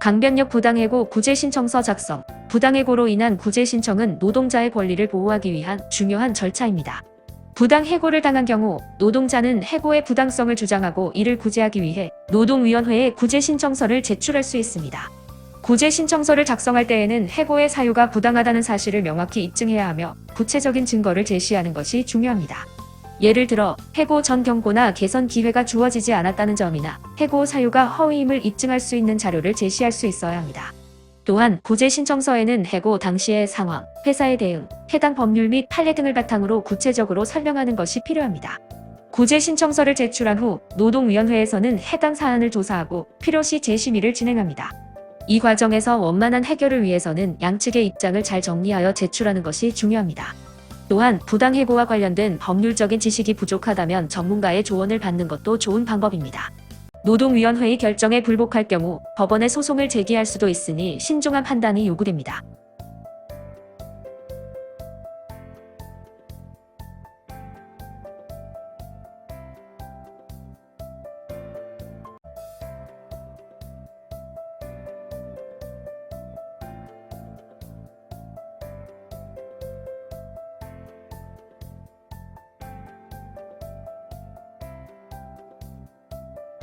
강변역 부당해고 구제신청서 작성. 부당해고로 인한 구제신청은 노동자의 권리를 보호하기 위한 중요한 절차입니다. 부당해고를 당한 경우 노동자는 해고의 부당성을 주장하고 이를 구제하기 위해 노동위원회에 구제신청서를 제출할 수 있습니다. 구제신청서를 작성할 때에는 해고의 사유가 부당하다는 사실을 명확히 입증해야 하며 구체적인 증거를 제시하는 것이 중요합니다. 예를 들어 해고 전 경고나 개선 기회가 주어지지 않았다는 점이나 해고 사유가 허위임을 입증할 수 있는 자료를 제시할 수 있어야 합니다. 또한 구제 신청서에는 해고 당시의 상황, 회사의 대응, 해당 법률 및 판례 등을 바탕으로 구체적으로 설명하는 것이 필요합니다. 구제 신청서를 제출한 후 노동위원회에서는 해당 사안을 조사하고 필요시 재심의를 진행합니다. 이 과정에서 원만한 해결을 위해서는 양측의 입장을 잘 정리하여 제출하는 것이 중요합니다. 또한 부당해고와 관련된 법률적인 지식이 부족하다면 전문가의 조언을 받는 것도 좋은 방법입니다. 노동위원회의 결정에 불복할 경우 법원에 소송을 제기할 수도 있으니 신중한 판단이 요구됩니다.